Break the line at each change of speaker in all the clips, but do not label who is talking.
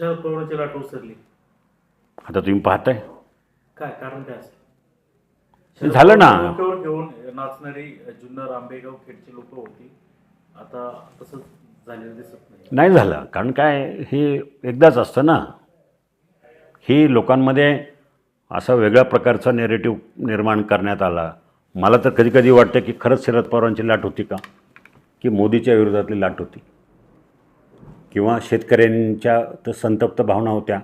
शरद पवारांची लाट ओसरली.
आता तुम्ही पाहताय.
काय कारण काय असेल
झालं ना.
डोक्यावर घेऊन नाचणारी जुन्नर आंबेगाव खेडची लोक होती. आता तसंच झालेलं दिसत नाही.
नाही झालं. कारण काय हे एकदाच असतं ना. ही लोकांमध्ये असा वेगळ्या प्रकारचा नेरेटिव्ह निर्माण करण्यात आला. मला तर कधी कधी वाटतं की खरंच शरद पवारांची लाट होती का? की मोदीच्या विरोधातली लाट होती. किंवा शेतकऱ्यांच्या तर संतप्त भावना होत्या.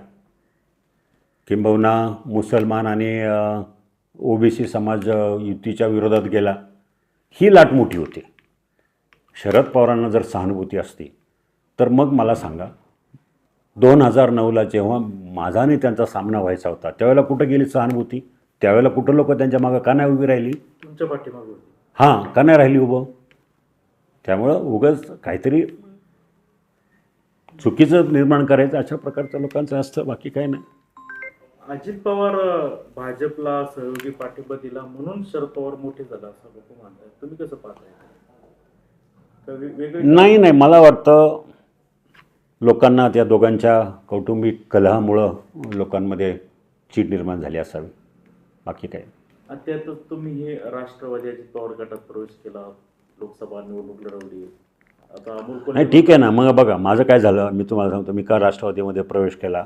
किंबहुना मुसलमान आणि ओबीसी समाज अ, युतीच्या विरोधात गेला. ही लाट मोठी होती. शरद पवारांना जर सहानुभूती असती तर मग मला सांगा दोन हजार नऊला जेव्हा माझा आणि त्यांचा सामना व्हायचा होता त्यावेळेला कुठं गेली सहानुभूती? त्यावेळेला कुठं लोक त्यांच्या मागं का नाही उभी राहिली?
तुमच्या पाठीमागे
हां का नाही राहिली उभं? त्यामुळं उगच काहीतरी चुकीचं निर्माण करायचं अशा प्रकारचं लोकांचं असतं बाकी काही नाही.
अजित पवार भाजपला सहयोगी पाठिंबा दिला म्हणून शरद पवार मोठे झाला असं लोक मानतात तुम्ही कसं पाहताय?
नाही नाही मला वाटतं लोकांना त्या दोघांच्या कौटुंबिक कलहामुळं लोकांमध्ये चीड निर्माण झाली असावी. बाकी काय
त्यातच तुम्ही हे राष्ट्रवादी अजित पवार गटात प्रवेश केला लोकसभा निवडणूक लढवली.
नाही ठीक आहे ना. मग बघा माझं काय झालं मी तुम्हाला सांगतो मी का राष्ट्रवादीमध्ये प्रवेश केला.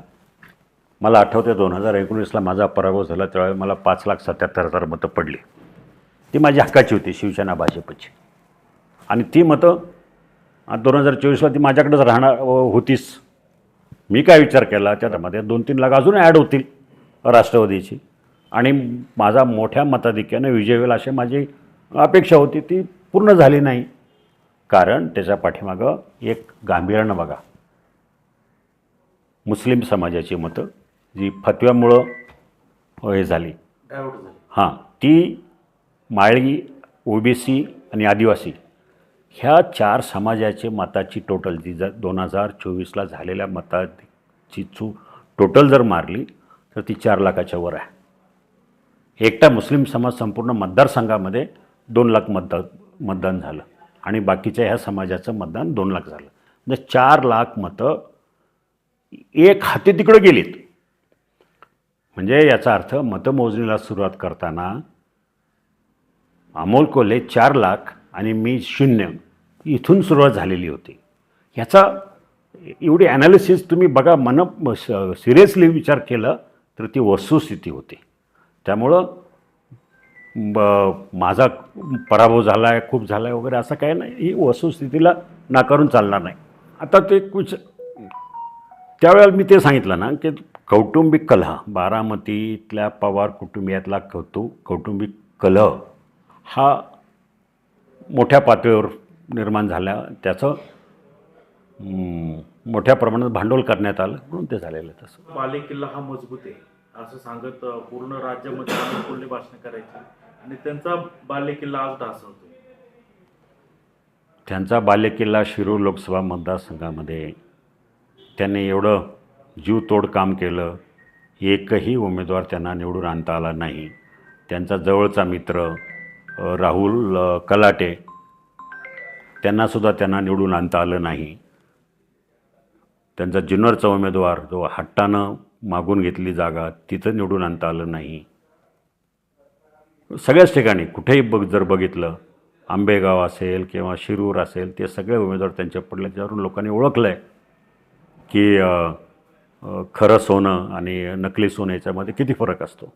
मला आठवते दोन हजार एकोणीसला माझा पराभव झाला त्यावेळी मला पाच लाख सत्याहत्तर हजार मतं पडली. ती माझी हक्काची होती शिवसेना भाजपची. आणि ती मतं दोन हजार चोवीसला ती माझ्याकडेच राहणार होतीच मी काय विचार केला त्याच्यामध्ये दोन तीन लाख अजून ॲड होतील राष्ट्रवादीची. आणि माझा मोठ्या मताधिक्यानं विजय होईल अशी माझी अपेक्षा होती ती पूर्ण झाली नाही. कारण त्याच्या पाठीमागं एक गांभीर्यानं बघा. मुस्लिम समाजाची मतं जी फतव्यामुळं हे झाली. हां ती माळी ओबीसी आणि आदिवासी ह्या चार समाजाचे मताची टोटल जी जर दोन हजार चोवीसला झालेल्या मताची चू टोटल जर मारली तर ती चार लाखाच्या वर आहे. एकटा मुस्लिम समाज संपूर्ण मतदारसंघामध्ये दोन लाख मतदान मतदान झालं. आणि बाकीच्या ह्या समाजाचं मतदान दोन लाख झालं. म्हणजे चार लाख मतं एक हाती तिकडं गेलीत. म्हणजे याचा अर्थ मतमोजणीला सुरुवात करताना अमोल कोल्हे चार लाख आणि मी शून्य इथून सुरुवात झालेली होती. ह्याचा एवढी ॲनालिसिस तुम्ही बघा मन सिरियसली विचार केला तर ती वस्तुस्थिती होती. त्यामुळं माझा पराभव झाला आहे खूप झाला आहे वगैरे असं काही नाही. ही वस्तुस्थितीला नाकारून चालणार नाही. आता ते कुछ त्यावेळेला मी ते सांगितलं ना की कौटुंबिक कलह बारामतीतल्या पवार कुटुंबियातला कौतु कौटुंबिक कलह हा मोठ्या पातळीवर निर्माण झाला. त्याचं मोठ्या प्रमाणात भांडवल करण्यात आलं म्हणून ते झालेलं आहे तसं.
बालेकिल्ला हा मजबूत आहे. असं सांगत पूर्ण राज्यामध्ये अनुकूल्य भाषण करायचे. आणि त्यांचा बाल्यकिल्ला आज ढासळतोय.
त्यांचा बालेकिल्ला शिरूर लोकसभा मतदारसंघामध्ये त्यांनी एवढं जीवतोड काम केलं एकही उमेदवार त्यांना निवडून आणता आला नाही. त्यांचा जवळचा मित्र राहुल कलाटे त्यांनासुद्धा त्यांना निवडून आणता आलं नाही. त्यांचा जुन्नरचा उमेदवार जो हट्टानं मागून घेतली जागा तिथं निवडून आणता आलं नाही. सगळ्याच ठिकाणी कुठेही बघ जर बघितलं आंबेगाव असेल किंवा शिरूर असेल ते सगळे उमेदवार त्यांच्या पडले त्यावरून लोकांनी ओळखलं आहे की खरं सोनं आणि नकली सोनं याच्यामध्ये किती फरक असतो?